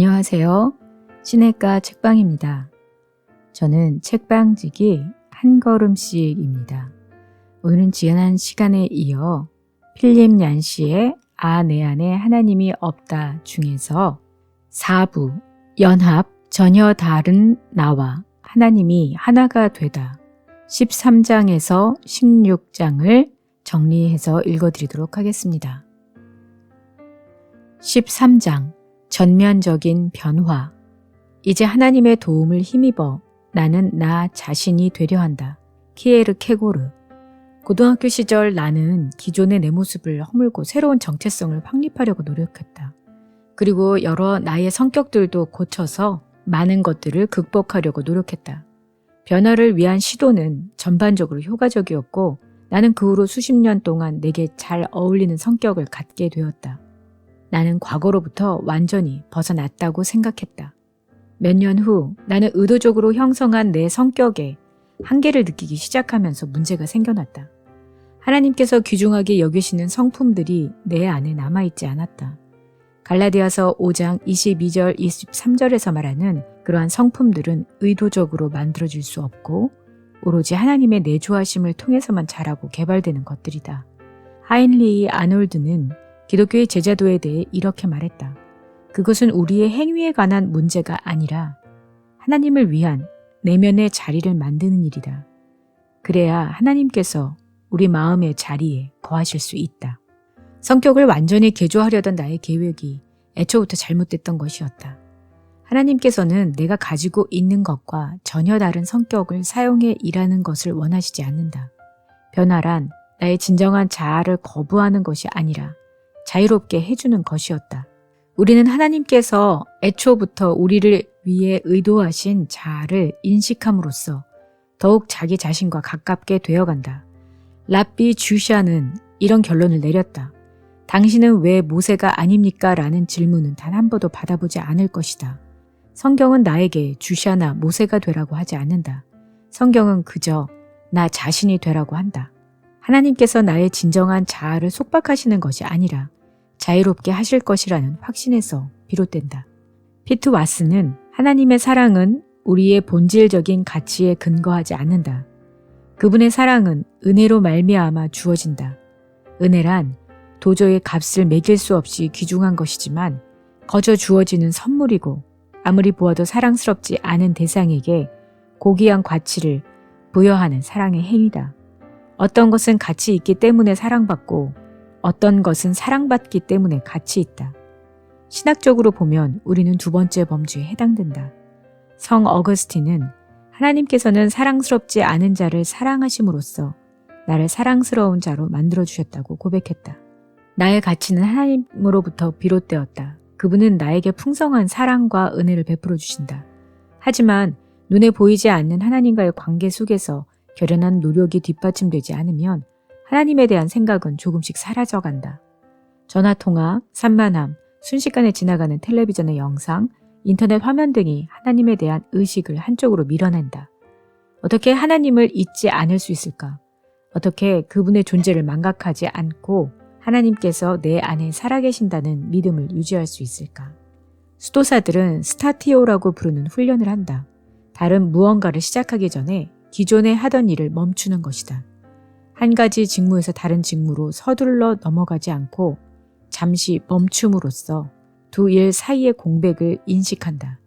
안녕하세요. 시내가 책방입니다. 저는 책방지기 한 걸음씩입니다. 오늘은 지난 시간에 이어 필립 얀시의 아, 내 안에 하나님이 없다 중에서 4부 연합 전혀 다른 나와 하나님이 하나가 되다 13장에서 16장을 정리해서 읽어드리도록 하겠습니다. 13장 전면적인 변화 이제 하나님의 도움을 힘입어 나는 나 자신이 되려 한다. 키에르 케고르 고등학교 시절 나는 기존의 내 모습을 허물고 새로운 정체성을 확립하려고 노력했다. 그리고 여러 나의 성격들도 고쳐서 많은 것들을 극복하려고 노력했다. 변화를 위한 시도는 전반적으로 효과적이었고 나는 그 후로 수십 년 동안 내게 잘 어울리는 성격을 갖게 되었다. 나는 과거로부터 완전히 벗어났다고 생각했다. 몇 년 후 나는 의도적으로 형성한 내 성격에 한계를 느끼기 시작하면서 문제가 생겨났다. 하나님께서 귀중하게 여기시는 성품들이 내 안에 남아있지 않았다. 갈라디아서 5장 22절 23절에서 말하는 그러한 성품들은 의도적으로 만들어질 수 없고 오로지 하나님의 내조하심을 통해서만 자라고 개발되는 것들이다. 하인리 아놀드는 기독교의 제자도에 대해 이렇게 말했다. 그것은 우리의 행위에 관한 문제가 아니라 하나님을 위한 내면의 자리를 만드는 일이다. 그래야 하나님께서 우리 마음의 자리에 거하실 수 있다. 성격을 완전히 개조하려던 나의 계획이 애초부터 잘못됐던 것이었다. 하나님께서는 내가 가지고 있는 것과 전혀 다른 성격을 사용해 일하는 것을 원하시지 않는다. 변화란 나의 진정한 자아를 거부하는 것이 아니라 자유롭게 해주는 것이었다. 우리는 하나님께서 애초부터 우리를 위해 의도하신 자아를 인식함으로써 더욱 자기 자신과 가깝게 되어간다. 라비 주샤는 이런 결론을 내렸다. 당신은 왜 모세가 아닙니까? 라는 질문은 단 한 번도 받아보지 않을 것이다. 성경은 나에게 주샤나 모세가 되라고 하지 않는다. 성경은 그저 나 자신이 되라고 한다. 하나님께서 나의 진정한 자아를 속박하시는 것이 아니라 자유롭게 하실 것이라는 확신에서 비롯된다. 피트 와스는 하나님의 사랑은 우리의 본질적인 가치에 근거하지 않는다. 그분의 사랑은 은혜로 말미암아 주어진다. 은혜란 도저히 값을 매길 수 없이 귀중한 것이지만 거저 주어지는 선물이고 아무리 보아도 사랑스럽지 않은 대상에게 고귀한 가치를 부여하는 사랑의 행위다. 어떤 것은 가치 있기 때문에 사랑받고 어떤 것은 사랑받기 때문에 가치 있다. 신학적으로 보면 우리는 두 번째 범주에 해당된다. 성 어거스틴은 하나님께서는 사랑스럽지 않은 자를 사랑하심으로써 나를 사랑스러운 자로 만들어주셨다고 고백했다. 나의 가치는 하나님으로부터 비롯되었다. 그분은 나에게 풍성한 사랑과 은혜를 베풀어 주신다. 하지만 눈에 보이지 않는 하나님과의 관계 속에서 결연한 노력이 뒷받침되지 않으면 하나님에 대한 생각은 조금씩 사라져간다. 전화통화, 산만함, 순식간에 지나가는 텔레비전의 영상, 인터넷 화면 등이 하나님에 대한 의식을 한쪽으로 밀어낸다. 어떻게 하나님을 잊지 않을 수 있을까? 어떻게 그분의 존재를 망각하지 않고 하나님께서 내 안에 살아계신다는 믿음을 유지할 수 있을까? 수도사들은 스타티오라고 부르는 훈련을 한다. 다른 무언가를 시작하기 전에 기존에 하던 일을 멈추는 것이다. 한 가지 직무에서 다른 직무로 서둘러 넘어가지 않고 잠시 멈춤으로써 두 일 사이의 공백을 인식한다.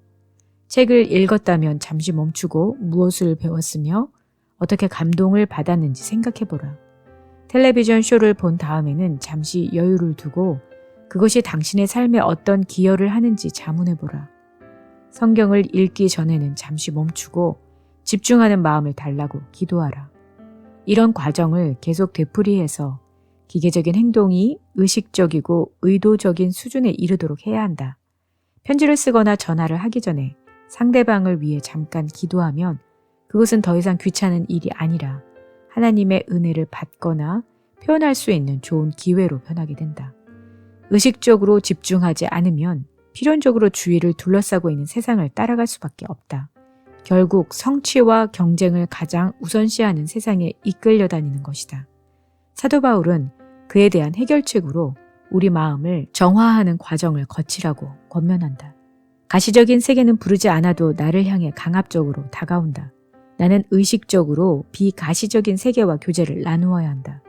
책을 읽었다면 잠시 멈추고 무엇을 배웠으며 어떻게 감동을 받았는지 생각해보라. 텔레비전 쇼를 본 다음에는 잠시 여유를 두고 그것이 당신의 삶에 어떤 기여를 하는지 자문해보라. 성경을 읽기 전에는 잠시 멈추고 집중하는 마음을 달라고 기도하라. 이런 과정을 계속 되풀이해서 기계적인 행동이 의식적이고 의도적인 수준에 이르도록 해야 한다. 편지를 쓰거나 전화를 하기 전에 상대방을 위해 잠깐 기도하면 그것은 더 이상 귀찮은 일이 아니라 하나님의 은혜를 받거나 표현할 수 있는 좋은 기회로 변하게 된다. 의식적으로 집중하지 않으면 필연적으로 주위를 둘러싸고 있는 세상을 따라갈 수밖에 없다. 결국 성취와 경쟁을 가장 우선시하는 세상에 이끌려 다니는 것이다. 사도 바울은 그에 대한 해결책으로 우리 마음을 정화하는 과정을 거치라고 권면한다. 가시적인 세계는 부르지 않아도 나를 향해 강압적으로 다가온다. 나는 의식적으로 비가시적인 세계와 교제를 나누어야 한다.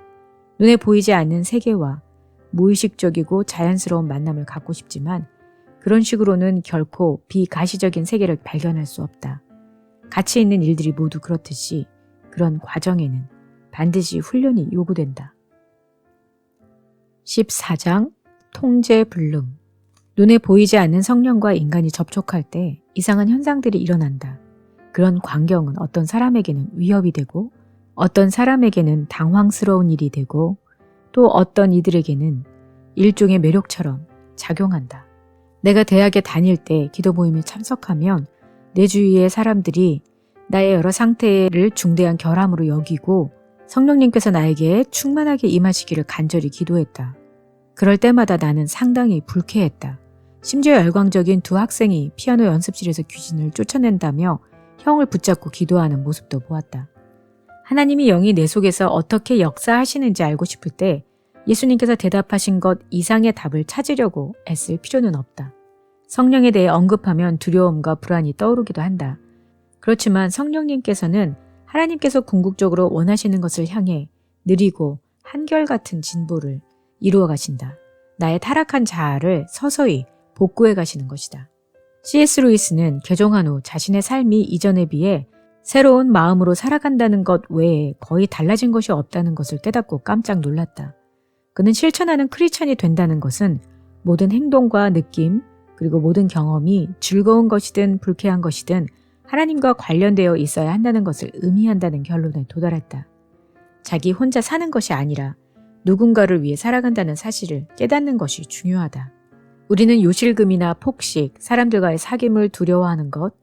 눈에 보이지 않는 세계와 무의식적이고 자연스러운 만남을 갖고 싶지만 그런 식으로는 결코 비가시적인 세계를 발견할 수 없다. 가치 있는 일들이 모두 그렇듯이 그런 과정에는 반드시 훈련이 요구된다. 14장 통제 불능 눈에 보이지 않는 성령과 인간이 접촉할 때 이상한 현상들이 일어난다. 그런 광경은 어떤 사람에게는 위협이 되고 어떤 사람에게는 당황스러운 일이 되고 또 어떤 이들에게는 일종의 매력처럼 작용한다. 내가 대학에 다닐 때 기도 모임에 참석하면 내 주위의 사람들이 나의 여러 상태를 중대한 결함으로 여기고 성령님께서 나에게 충만하게 임하시기를 간절히 기도했다. 그럴 때마다 나는 상당히 불쾌했다. 심지어 열광적인 두 학생이 피아노 연습실에서 귀신을 쫓아낸다며 형을 붙잡고 기도하는 모습도 보았다. 하나님이 영이 내 속에서 어떻게 역사하시는지 알고 싶을 때 예수님께서 대답하신 것 이상의 답을 찾으려고 애쓸 필요는 없다. 성령에 대해 언급하면 두려움과 불안이 떠오르기도 한다. 그렇지만 성령님께서는 하나님께서 궁극적으로 원하시는 것을 향해 느리고 한결같은 진보를 이루어 가신다. 나의 타락한 자아를 서서히 복구해 가시는 것이다. C.S. 루이스는 개종한 후 자신의 삶이 이전에 비해 새로운 마음으로 살아간다는 것 외에 거의 달라진 것이 없다는 것을 깨닫고 깜짝 놀랐다. 그는 실천하는 크리스천이 된다는 것은 모든 행동과 느낌, 그리고 모든 경험이 즐거운 것이든 불쾌한 것이든 하나님과 관련되어 있어야 한다는 것을 의미한다는 결론에 도달했다. 자기 혼자 사는 것이 아니라 누군가를 위해 살아간다는 사실을 깨닫는 것이 중요하다. 우리는 요실금이나 폭식, 사람들과의 사귐을 두려워하는 것,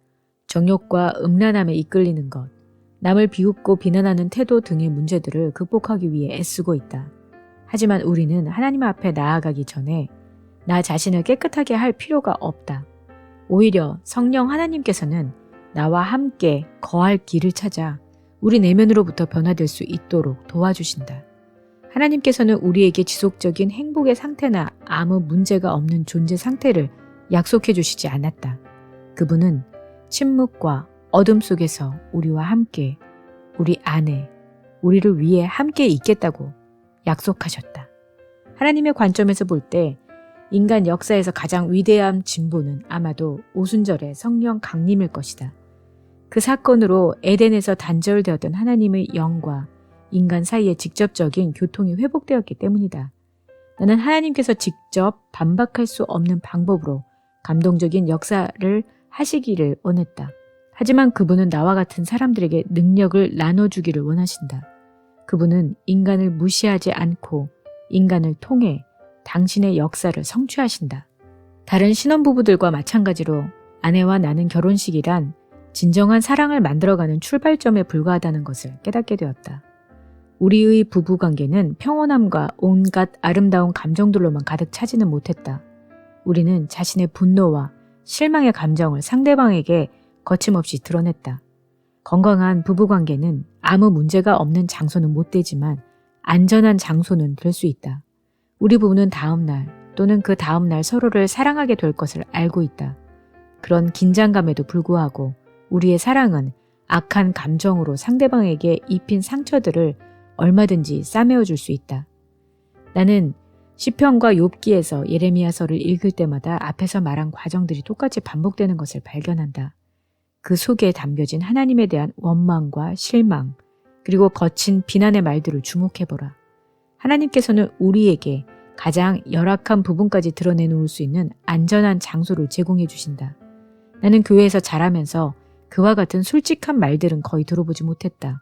정욕과 음란함에 이끌리는 것, 남을 비웃고 비난하는 태도 등의 문제들을 극복하기 위해 애쓰고 있다. 하지만 우리는 하나님 앞에 나아가기 전에 나 자신을 깨끗하게 할 필요가 없다. 오히려 성령 하나님께서는 나와 함께 거할 길을 찾아 우리 내면으로부터 변화될 수 있도록 도와주신다. 하나님께서는 우리에게 지속적인 행복의 상태나 아무 문제가 없는 존재 상태를 약속해 주시지 않았다. 그분은 침묵과 어둠 속에서 우리와 함께, 우리 안에, 우리를 위해 함께 있겠다고 약속하셨다. 하나님의 관점에서 볼 때 인간 역사에서 가장 위대한 진보는 아마도 오순절의 성령 강림일 것이다. 그 사건으로 에덴에서 단절되었던 하나님의 영과 인간 사이의 직접적인 교통이 회복되었기 때문이다. 나는 하나님께서 직접 반박할 수 없는 방법으로 감동적인 역사를 하시기를 원했다. 하지만 그분은 나와 같은 사람들에게 능력을 나눠주기를 원하신다. 그분은 인간을 무시하지 않고 인간을 통해 당신의 역사를 성취하신다. 다른 신혼부부들과 마찬가지로 아내와 나는 결혼식이란 진정한 사랑을 만들어가는 출발점에 불과하다는 것을 깨닫게 되었다. 우리의 부부 관계는 평온함과 온갖 아름다운 감정들로만 가득 차지는 못했다. 우리는 자신의 분노와 실망의 감정을 상대방에게 거침없이 드러냈다. 건강한 부부 관계는 아무 문제가 없는 장소는 못 되지만 안전한 장소는 될 수 있다. 우리 부부는 다음 날 또는 그 다음 날 서로를 사랑하게 될 것을 알고 있다. 그런 긴장감에도 불구하고 우리의 사랑은 악한 감정으로 상대방에게 입힌 상처들을 얼마든지 싸매어 줄 수 있다. 나는 시편과 욥기에서 예레미야서를 읽을 때마다 앞에서 말한 과정들이 똑같이 반복되는 것을 발견한다. 그 속에 담겨진 하나님에 대한 원망과 실망, 그리고 거친 비난의 말들을 주목해보라. 하나님께서는 우리에게 가장 열악한 부분까지 드러내놓을 수 있는 안전한 장소를 제공해 주신다. 나는 교회에서 자라면서 그와 같은 솔직한 말들은 거의 들어보지 못했다.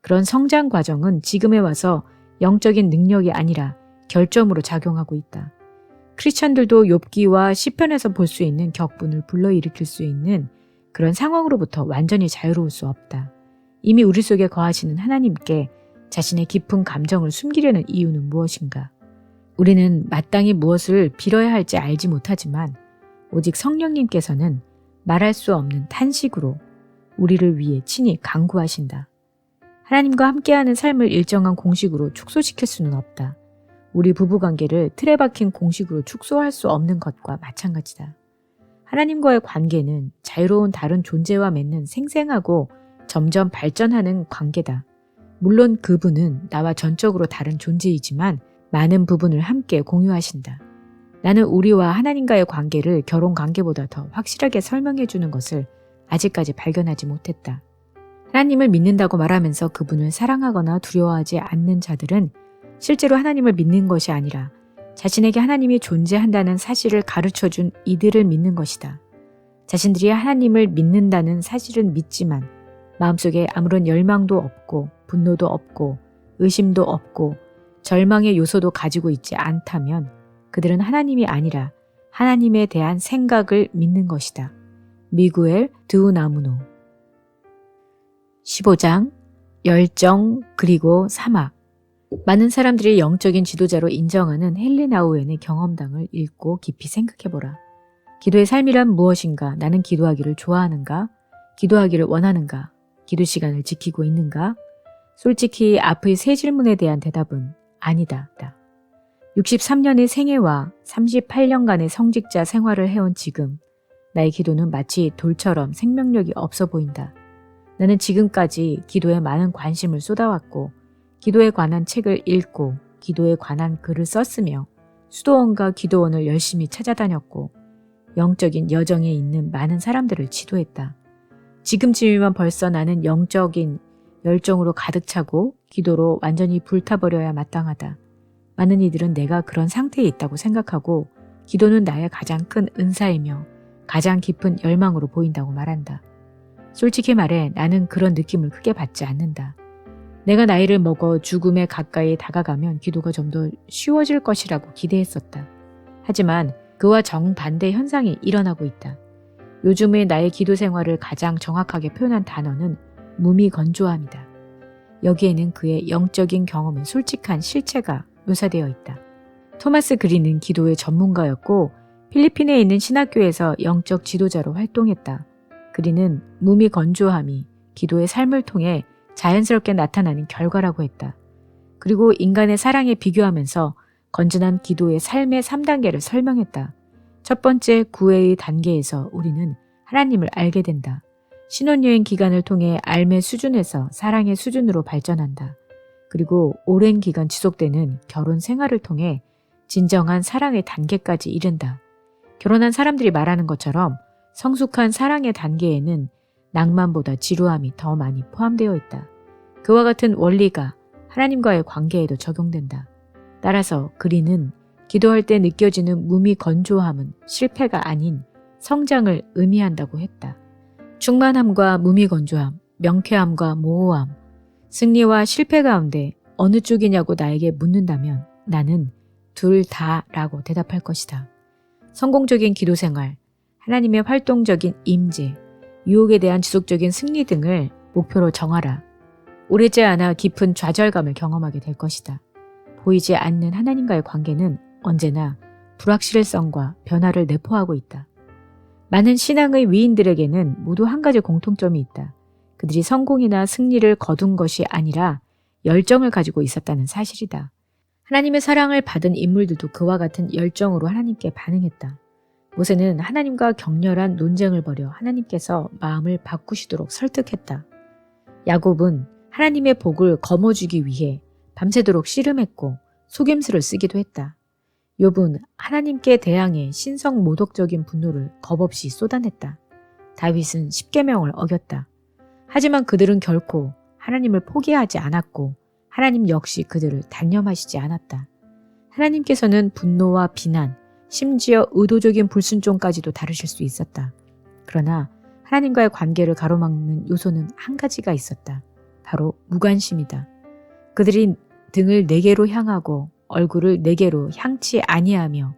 그런 성장 과정은 지금에 와서 영적인 능력이 아니라 결점으로 작용하고 있다. 크리스찬들도 욥기와 시편에서 볼 수 있는 격분을 불러일으킬 수 있는 그런 상황으로부터 완전히 자유로울 수 없다. 이미 우리 속에 거하시는 하나님께 자신의 깊은 감정을 숨기려는 이유는 무엇인가? 우리는 마땅히 무엇을 빌어야 할지 알지 못하지만 오직 성령님께서는 말할 수 없는 탄식으로 우리를 위해 친히 강구하신다. 하나님과 함께하는 삶을 일정한 공식으로 축소시킬 수는 없다. 우리 부부관계를 틀에 박힌 공식으로 축소할 수 없는 것과 마찬가지다. 하나님과의 관계는 자유로운 다른 존재와 맺는 생생하고 점점 발전하는 관계다. 물론 그분은 나와 전적으로 다른 존재이지만 많은 부분을 함께 공유하신다. 나는 우리와 하나님과의 관계를 결혼 관계보다 더 확실하게 설명해 주는 것을 아직까지 발견하지 못했다. 하나님을 믿는다고 말하면서 그분을 사랑하거나 두려워하지 않는 자들은 실제로 하나님을 믿는 것이 아니라 자신에게 하나님이 존재한다는 사실을 가르쳐 준 이들을 믿는 것이다. 자신들이 하나님을 믿는다는 사실은 믿지만 마음속에 아무런 열망도 없고 분노도 없고 의심도 없고 절망의 요소도 가지고 있지 않다면 그들은 하나님이 아니라 하나님에 대한 생각을 믿는 것이다. 미구엘 드우나무노 15장 열정 그리고 사막 많은 사람들이 영적인 지도자로 인정하는 헬리나우엔의 경험담을 읽고 깊이 생각해보라. 기도의 삶이란 무엇인가? 나는 기도하기를 좋아하는가? 기도하기를 원하는가? 기도 시간을 지키고 있는가? 솔직히 앞의 세 질문에 대한 대답은 아니다. 63년의 생애와 38년간의 성직자 생활을 해온 지금, 나의 기도는 마치 돌처럼 생명력이 없어 보인다. 나는 지금까지 기도에 많은 관심을 쏟아왔고, 기도에 관한 책을 읽고, 기도에 관한 글을 썼으며, 수도원과 기도원을 열심히 찾아다녔고, 영적인 여정에 있는 많은 사람들을 지도했다. 지금쯤이면 벌써 나는 영적인 열정으로 가득 차고 기도로 완전히 불타버려야 마땅하다. 많은 이들은 내가 그런 상태에 있다고 생각하고 기도는 나의 가장 큰 은사이며 가장 깊은 열망으로 보인다고 말한다. 솔직히 말해 나는 그런 느낌을 크게 받지 않는다. 내가 나이를 먹어 죽음에 가까이 다가가면 기도가 좀 더 쉬워질 것이라고 기대했었다. 하지만 그와 정반대 현상이 일어나고 있다. 요즘의 나의 기도 생활을 가장 정확하게 표현한 단어는 무미건조함이다. 여기에는 그의 영적인 경험의 솔직한 실체가 묘사되어 있다. 토마스 그린은 기도의 전문가였고 필리핀에 있는 신학교에서 영적 지도자로 활동했다. 그린은 무미건조함이 기도의 삶을 통해 자연스럽게 나타나는 결과라고 했다. 그리고 인간의 사랑에 비교하면서 건전한 기도의 삶의 3단계를 설명했다. 첫 번째 구애의 단계에서 우리는 하나님을 알게 된다. 신혼여행 기간을 통해 알매 수준에서 사랑의 수준으로 발전한다. 그리고 오랜 기간 지속되는 결혼 생활을 통해 진정한 사랑의 단계까지 이른다. 결혼한 사람들이 말하는 것처럼 성숙한 사랑의 단계에는 낭만보다 지루함이 더 많이 포함되어 있다. 그와 같은 원리가 하나님과의 관계에도 적용된다. 따라서 그리는 기도할 때 느껴지는 무미 건조함은 실패가 아닌 성장을 의미한다고 했다. 충만함과 무미 건조함, 명쾌함과 모호함, 승리와 실패 가운데 어느 쪽이냐고 나에게 묻는다면 나는 둘 다라고 대답할 것이다. 성공적인 기도 생활, 하나님의 활동적인 임재, 유혹에 대한 지속적인 승리 등을 목표로 정하라. 오래지 않아 깊은 좌절감을 경험하게 될 것이다. 보이지 않는 하나님과의 관계는 언제나 불확실성과 변화를 내포하고 있다. 많은 신앙의 위인들에게는 모두 한 가지 공통점이 있다. 그들이 성공이나 승리를 거둔 것이 아니라 열정을 가지고 있었다는 사실이다. 하나님의 사랑을 받은 인물들도 그와 같은 열정으로 하나님께 반응했다. 모세는 하나님과 격렬한 논쟁을 벌여 하나님께서 마음을 바꾸시도록 설득했다. 야곱은 하나님의 복을 거머쥐기 위해 밤새도록 씨름했고 속임수를 쓰기도 했다. 욥은 하나님께 대항해 신성 모독적인 분노를 겁없이 쏟아냈다. 다윗은 십계명을 어겼다. 하지만 그들은 결코 하나님을 포기하지 않았고 하나님 역시 그들을 단념하시지 않았다. 하나님께서는 분노와 비난, 심지어 의도적인 불순종까지도 다루실 수 있었다. 그러나 하나님과의 관계를 가로막는 요소는 한 가지가 있었다. 바로 무관심이다. 그들이 등을 네 개로 향하고 얼굴을 네개로 향치 아니하며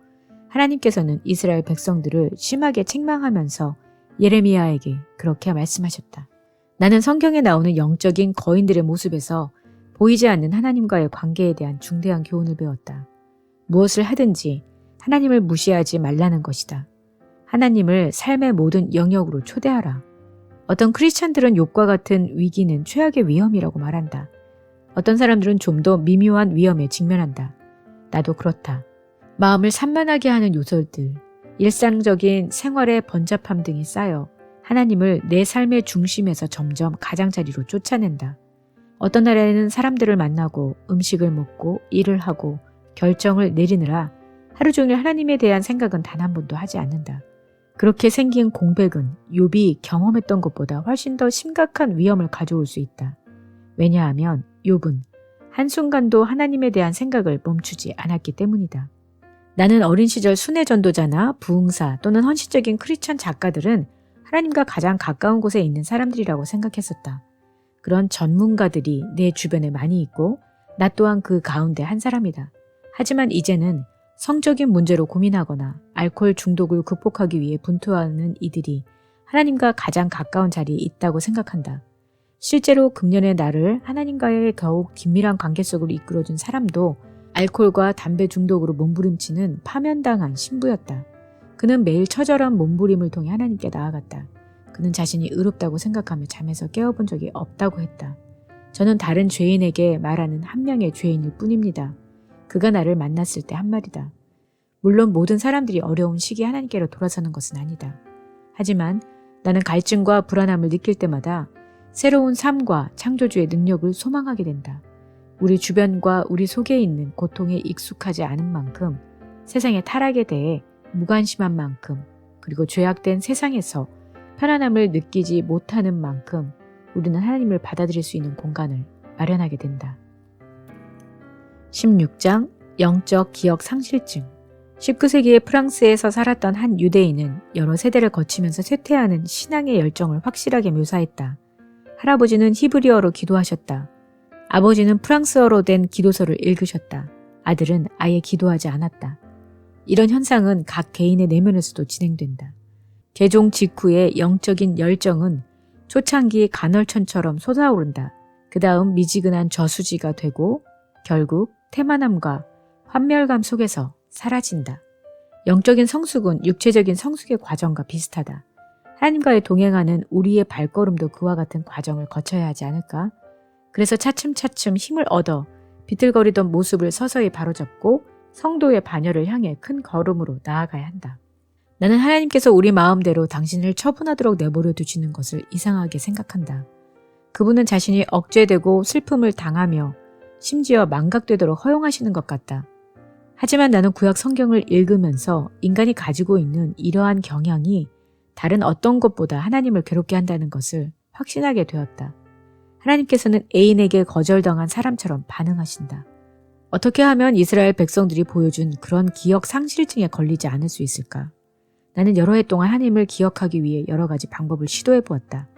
하나님께서는 이스라엘 백성들을 심하게 책망하면서 예레미야에게 그렇게 말씀하셨다. 나는 성경에 나오는 영적인 거인들의 모습에서 보이지 않는 하나님과의 관계에 대한 중대한 교훈을 배웠다. 무엇을 하든지 하나님을 무시하지 말라는 것이다. 하나님을 삶의 모든 영역으로 초대하라. 어떤 크리스찬들은 욕과 같은 위기는 최악의 위험이라고 말한다. 어떤 사람들은 좀 더 미묘한 위험에 직면한다. 나도 그렇다. 마음을 산만하게 하는 요소들, 일상적인 생활의 번잡함 등이 쌓여 하나님을 내 삶의 중심에서 점점 가장자리로 쫓아낸다. 어떤 날에는 사람들을 만나고 음식을 먹고 일을 하고 결정을 내리느라 하루 종일 하나님에 대한 생각은 단 한 번도 하지 않는다. 그렇게 생긴 공백은 욥이 경험했던 것보다 훨씬 더 심각한 위험을 가져올 수 있다. 왜냐하면 욥은 한순간도 하나님에 대한 생각을 멈추지 않았기 때문이다. 나는 어린 시절 순회 전도자나 부흥사 또는 헌신적인 크리스천 작가들은 하나님과 가장 가까운 곳에 있는 사람들이라고 생각했었다. 그런 전문가들이 내 주변에 많이 있고 나 또한 그 가운데 한 사람이다. 하지만 이제는 성적인 문제로 고민하거나 알코올 중독을 극복하기 위해 분투하는 이들이 하나님과 가장 가까운 자리에 있다고 생각한다. 실제로 금년의 나를 하나님과의 더욱 긴밀한 관계 속으로 이끌어준 사람도 알코올과 담배 중독으로 몸부림치는 파면당한 신부였다. 그는 매일 처절한 몸부림을 통해 하나님께 나아갔다. 그는 자신이 의롭다고 생각하며 잠에서 깨어본 적이 없다고 했다. 저는 다른 죄인에게 말하는 한 명의 죄인일 뿐입니다. 그가 나를 만났을 때 한 말이다. 물론 모든 사람들이 어려운 시기에 하나님께로 돌아서는 것은 아니다. 하지만 나는 갈증과 불안함을 느낄 때마다 새로운 삶과 창조주의 능력을 소망하게 된다. 우리 주변과 우리 속에 있는 고통에 익숙하지 않은 만큼 세상의 타락에 대해 무관심한 만큼 그리고 죄악된 세상에서 편안함을 느끼지 못하는 만큼 우리는 하나님을 받아들일 수 있는 공간을 마련하게 된다. 16장 영적 기억 상실증 19세기에 프랑스에서 살았던 한 유대인은 여러 세대를 거치면서 쇠퇴하는 신앙의 열정을 확실하게 묘사했다. 할아버지는 히브리어로 기도하셨다. 아버지는 프랑스어로 된 기도서를 읽으셨다. 아들은 아예 기도하지 않았다. 이런 현상은 각 개인의 내면에서도 진행된다. 개종 직후의 영적인 열정은 초창기 간헐천처럼 솟아오른다. 그 다음 미지근한 저수지가 되고 결국 태만함과 환멸감 속에서 사라진다. 영적인 성숙은 육체적인 성숙의 과정과 비슷하다. 하나님과의 동행하는 우리의 발걸음도 그와 같은 과정을 거쳐야 하지 않을까? 그래서 차츰차츰 힘을 얻어 비틀거리던 모습을 서서히 바로잡고 성도의 반열을 향해 큰 걸음으로 나아가야 한다. 나는 하나님께서 우리 마음대로 당신을 처분하도록 내버려 두시는 것을 이상하게 생각한다. 그분은 자신이 억제되고 슬픔을 당하며 심지어 망각되도록 허용하시는 것 같다. 하지만 나는 구약 성경을 읽으면서 인간이 가지고 있는 이러한 경향이 다른 어떤 것보다 하나님을 괴롭게 한다는 것을 확신하게 되었다. 하나님께서는 애인에게 거절당한 사람처럼 반응하신다. 어떻게 하면 이스라엘 백성들이 보여준 그런 기억 상실증에 걸리지 않을 수 있을까? 나는 여러 해 동안 하나님을 기억하기 위해 여러 가지 방법을 시도해 보았다.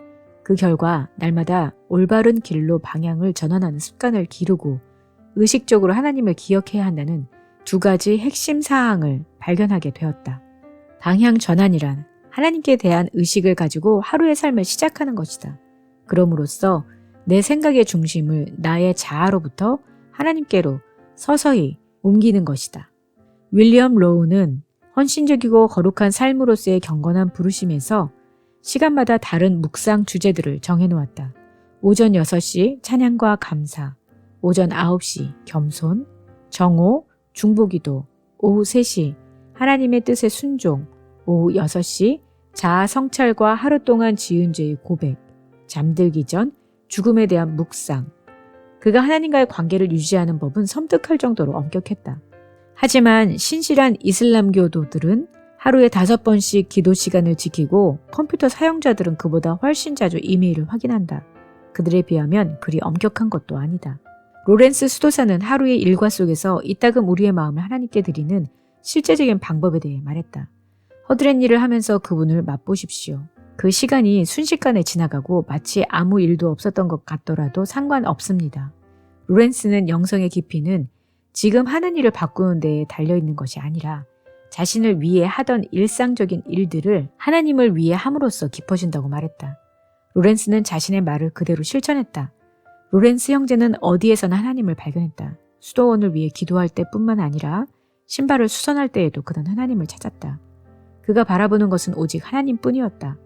그 결과 날마다 올바른 길로 방향을 전환하는 습관을 기르고 의식적으로 하나님을 기억해야 한다는 두 가지 핵심 사항을 발견하게 되었다. 방향 전환이란 하나님께 대한 의식을 가지고 하루의 삶을 시작하는 것이다. 그럼으로써 내 생각의 중심을 나의 자아로부터 하나님께로 서서히 옮기는 것이다. 윌리엄 로우는 헌신적이고 거룩한 삶으로서의 경건한 부르심에서 시간마다 다른 묵상 주제들을 정해놓았다. 오전 6시 찬양과 감사, 오전 9시 겸손, 정오, 중보기도, 오후 3시 하나님의 뜻에 순종, 오후 6시 자아 성찰과 하루 동안 지은 죄의 고백, 잠들기 전 죽음에 대한 묵상. 그가 하나님과의 관계를 유지하는 법은 섬뜩할 정도로 엄격했다. 하지만 신실한 이슬람교도들은 하루에 다섯 번씩 기도 시간을 지키고 컴퓨터 사용자들은 그보다 훨씬 자주 이메일을 확인한다. 그들에 비하면 그리 엄격한 것도 아니다. 로렌스 수도사는 하루의 일과 속에서 이따금 우리의 마음을 하나님께 드리는 실제적인 방법에 대해 말했다. 허드렛 일을 하면서 그분을 맛보십시오. 그 시간이 순식간에 지나가고 마치 아무 일도 없었던 것 같더라도 상관없습니다. 로렌스는 영성의 깊이는 지금 하는 일을 바꾸는 데에 달려있는 것이 아니라 자신을 위해 하던 일상적인 일들을 하나님을 위해 함으로써 깊어진다고 말했다. 로렌스는 자신의 말을 그대로 실천했다. 로렌스 형제는 어디에서나 하나님을 발견했다. 수도원을 위해 기도할 때뿐만 아니라 신발을 수선할 때에도 그는 하나님을 찾았다. 그가 바라보는 것은 오직 하나님 뿐이었다.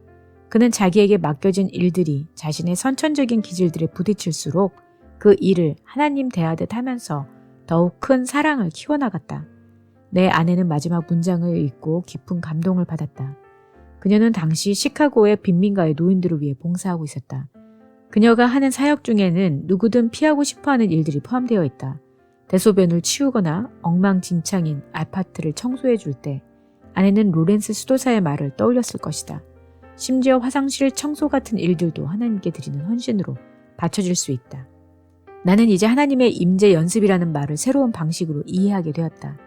그는 자기에게 맡겨진 일들이 자신의 선천적인 기질들에 부딪힐수록 그 일을 하나님 대하듯 하면서 더욱 큰 사랑을 키워나갔다. 내 아내는 마지막 문장을 읽고 깊은 감동을 받았다. 그녀는 당시 시카고의 빈민가의 노인들을 위해 봉사하고 있었다. 그녀가 하는 사역 중에는 누구든 피하고 싶어 하는 일들이 포함되어 있다. 대소변을 치우거나 엉망진창인 아파트를 청소해 줄 때 아내는 로렌스 수도사의 말을 떠올렸을 것이다. 심지어 화장실 청소 같은 일들도 하나님께 드리는 헌신으로 바쳐질 수 있다. 나는 이제 하나님의 임재 연습이라는 말을 새로운 방식으로 이해하게 되었다.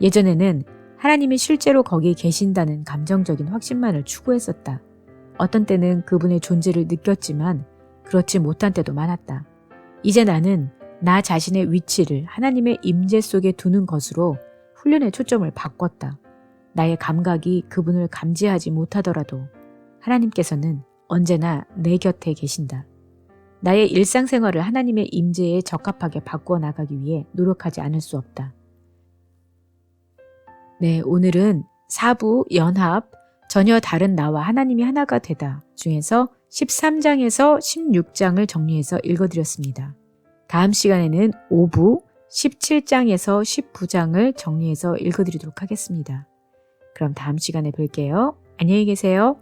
예전에는 하나님이 실제로 거기에 계신다는 감정적인 확신만을 추구했었다. 어떤 때는 그분의 존재를 느꼈지만 그렇지 못한 때도 많았다. 이제 나는 나 자신의 위치를 하나님의 임재 속에 두는 것으로 훈련의 초점을 바꿨다. 나의 감각이 그분을 감지하지 못하더라도 하나님께서는 언제나 내 곁에 계신다. 나의 일상생활을 하나님의 임재에 적합하게 바꾸어 나가기 위해 노력하지 않을 수 없다. 네, 오늘은 사부, 연합, 전혀 다른 나와 하나님이 하나가 되다 중에서 13장에서 16장을 정리해서 읽어드렸습니다. 다음 시간에는 5부 17장에서 19장을 정리해서 읽어드리도록 하겠습니다. 그럼 다음 시간에 뵐게요. 안녕히 계세요.